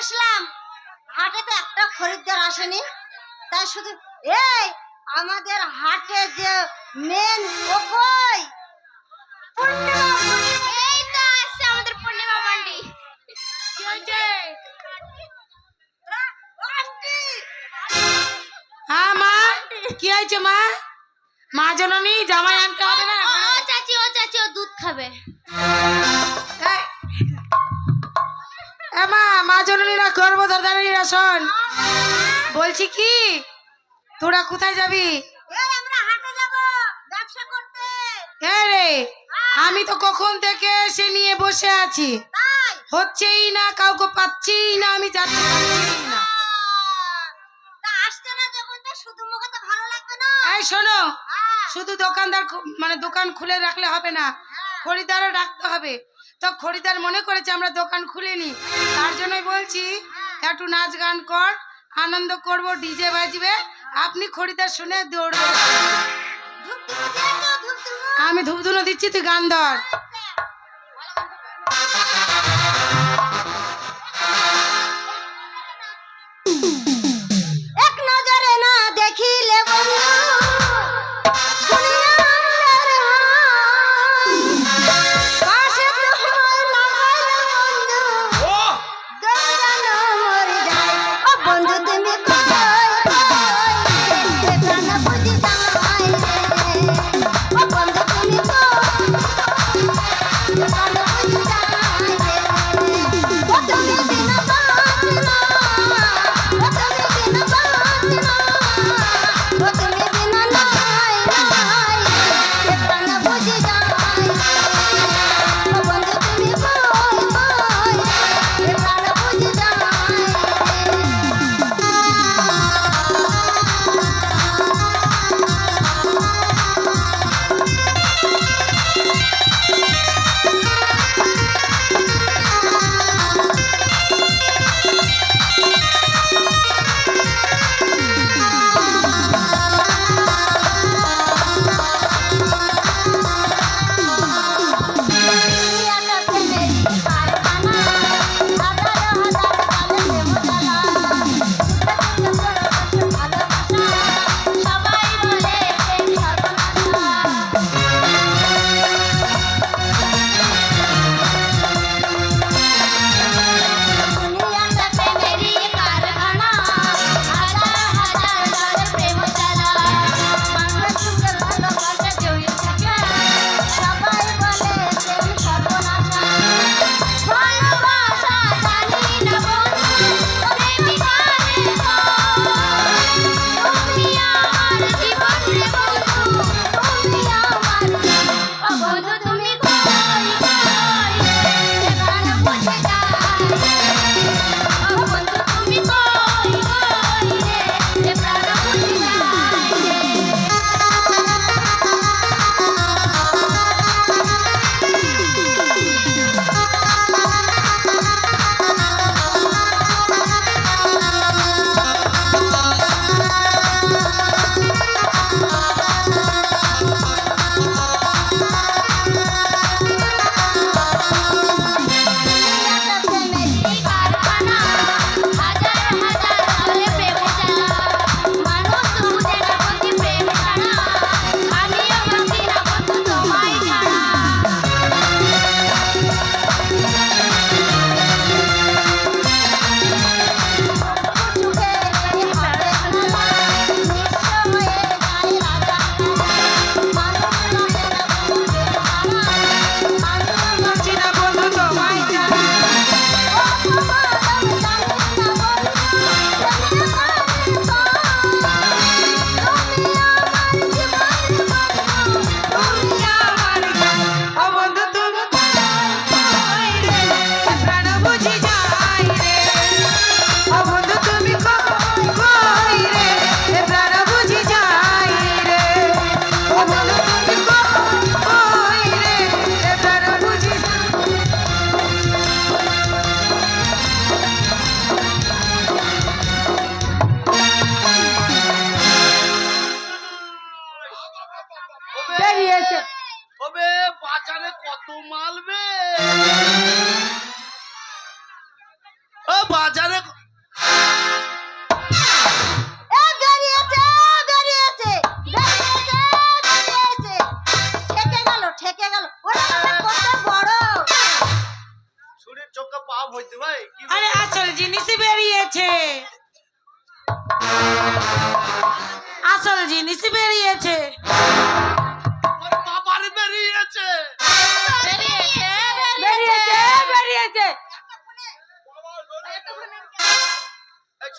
আসলাম। হাটে তো একটা খরিদ্দার আসেনি। তাই শুধু এই আমাদের হাটে যে মেন ওকই পূর্ণিমা পূর্ণিমা। এই তো আসছে আমাদের পূর্ণিমা মান্ডি। কি হয়েছে? আন্টি! হ্যাঁ মা কি হয়েছে মা? মা জননী জামাই আনতে হবে না? ও চাচি ও চাচি ও দুধ খাবে। মা মা জননীরা দাদারা শোন। বলছি কি তোরা কোথায় যাবি? হ্যাঁ রে আমি তো কখন থেকে এসে নিয়ে বসে আছি। হচ্ছেই না কাউকে পাচ্ছিই না আমি পারছিই না। এই শোনো হ্যাঁ, শুধু দোকানদার মানে দোকান খুলে রাখলে হবে না খরিদারও ডাকতে হবে। তো খরিদার মনে করেছে আমরা দোকান খুলিনি তার জন্যই বলছি একটু নাচ গান কর আনন্দ করব ডিজে বাজবে আপনি খরিদার শুনে দৌড়বে। আমি ধুপধুনো দিচ্ছি তুই গান ধর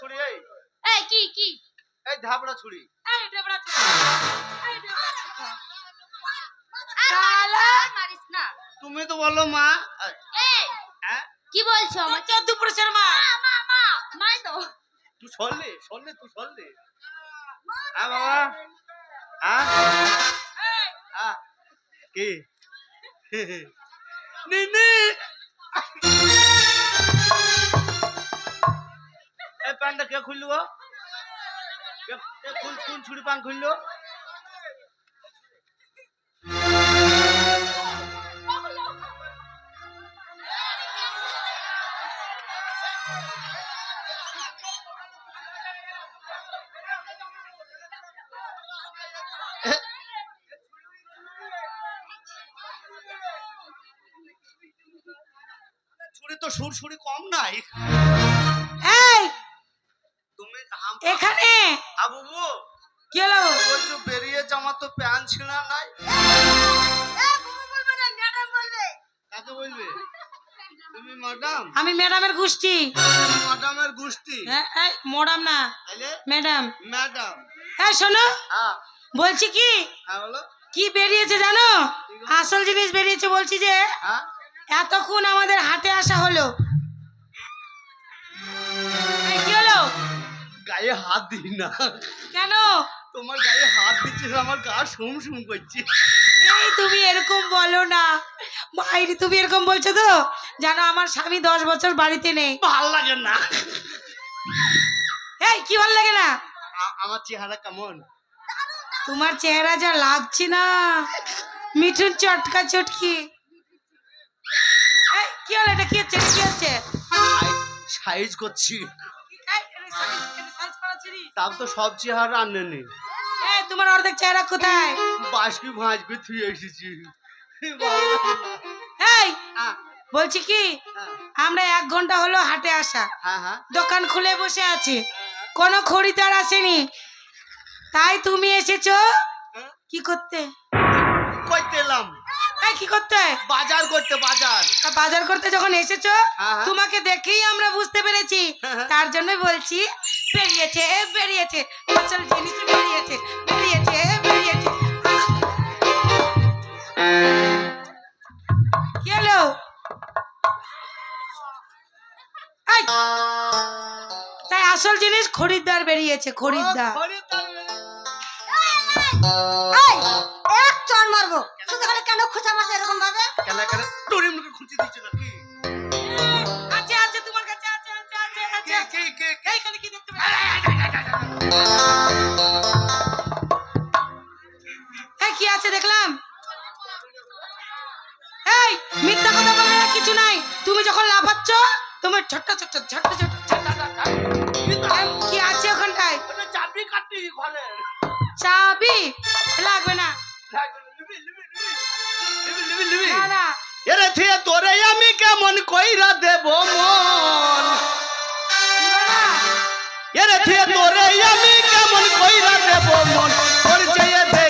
ছুরি এই। এই কি কি? এই ধাবড়া ছুরি। এই ডেবরা শালা মারিস না। তুমি তো বলো মা। এই, এই হ্যাঁ? কি বলছো আমার চোদ্দ পুরুষের মা। মা মা মাই তো। তুই শুনলি শুনলি তুই শুনলি হ্যাঁ বাবা। হ্যাঁ? হ্যাঁ। কি? নিনি প্যান্টটা কে খুললো? কোন ছুরি পান খুললো? ছুরি তো সুর সুরি কম নাই। আবু কি হলো? বলছো বেরিয়েছে আমার তো প্যান ছিঁড়া নাই? কাকে বলবে? তুমি ম্যাডাম? আমি ম্যাডামের গোষ্ঠী। ম্যাডামের গোষ্ঠী। হ্যাঁ, মডাম না ম্যাডাম। ম্যাডাম। হ্যাঁ শোনো বলছি কি? হ্যাঁ কি বেরিয়েছে জানো? আসল জিনিস বেরিয়েছে বলছি যে হ্যাঁ। এতক্ষণ আমাদের গায়ে হাত দিই না। কেন? তোমার গায়ে হাত দিচ্ছিস আমার গা সুম সুম করছে। এই তুমি এরকম বলো না। মাইরি তুমি এরকম বলছো তো? জানো আমার স্বামী দশ বছর বাড়িতে নেই। ভালো লাগে না। এই কি ভালো লাগে না? আমার চেহারা কেমন? তোমার চেহারা যা লাগছে না। মিঠুন চটকা চটকি। এই, কি হলো এটা? কি হচ্ছে? কি হচ্ছে? সাইজ করছি। তাও তো সব চেহারা আনে নেই তোমার অর্ধেক চেহারা কোথায়? বাসকি ভাঁজকে থুয়ে এসেছি। এই বলছি কি হ্যাঁ, আমরা এক ঘণ্টা হলো হাটে আসা। হ্যাঁ হ্যাঁ। দোকান খুলে বসে আছি। কোনো খরিদ্দার আসেনি। তাই তুমি এসেছ। কি করতে? করতে এলাম। কি করতে? বাজার করতে বাজার। বাজার করতে যখন এসেছ। তোমাকে দেখেই আমরা বুঝতে পেরেছি। তার জন্যই বলছি বেরিয়েছে বেরিয়েছে আসল জিনিস বেরিয়েছে বেরিয়েছে বেরিয়েছে। এই, তাই আসল জিনিস খরিদ্দার বেরিয়েছে খরিদ্দার। এক চড় মারবো। শুধু কেন খোঁচা মারছে এরকম ভাবে কেন কেন তোর মুখে খুঁজে দিচ্ছে এই কি আছে দেখলাম? এই মিথ্যা কথা বলবে না কিছু নাই। তুমি যখন লাফাচ্ছ তোমার ছোট্ট কি আছে ওখানটায়? চাবি কাটি ঘরে? চাবি? লাগবে না। লিবি লিবি লিবি লিবি লিবি না না। এরে থিয়ে তোরে আমি কেমন কইরা দেব মন। এরে থিয়ে তোরে আমি কেমন কইরা দেব মন? পরিচয় দেখে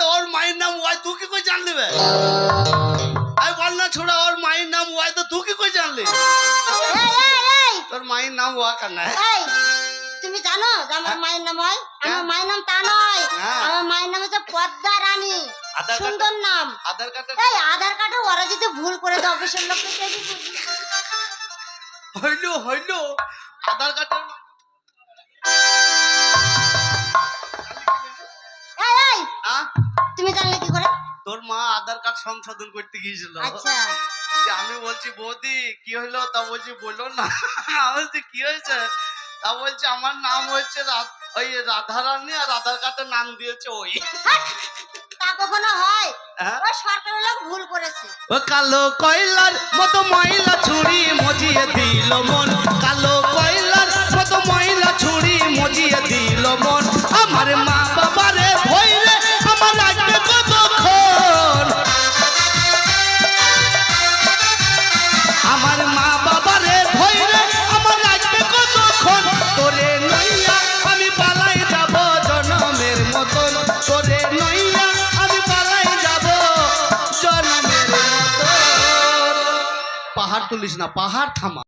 তো ওর মায়ের নাম ওয়াই তুই কি কই জানলি বে? এই বল না ছুড়া ওর মায়ের নাম ওয়াই তো তুই কি কই জানলি? তোর মায়ের নাম ওয়া কানা তুমি জানো যে আমার মায়ের নাম হয়। আমার মায়ের নাম তা নয়। হ্যাঁ। আমার মায়ের নাম হচ্ছে পদ্মা রানী। সুন্দর নাম। আধার কার্ডে এই আধার কার্ডে ওরা যদি ভুল করে দেয় অফিসের লোককে হইল হইল। আধার কার্ডের তুমি জানলে কি করে? তোর মা আধার কার্ড সংশোধন করতে গিয়েছিল। আচ্ছা। আমি বলছি বৌদি কি হইল তা বলছি বলল না। বলছি কি হয়েছে? তা বলছে আমার নাম হচ্ছে ওই রাধারানী আর আধার কার্ডের নাম দিয়েছে ওই। তা কখনো হয়? হ্যাঁ? ওই সরকারের লোক ভুল করেছে। ও কালো কয়লার মতো ময়লা ছুরি মজিয়ে দিল মন। কালো কয়লার মতো ময়লা ছুরি মজিয়ে দিল মন। আমার মা পাহাড় না পাহাড় থামা।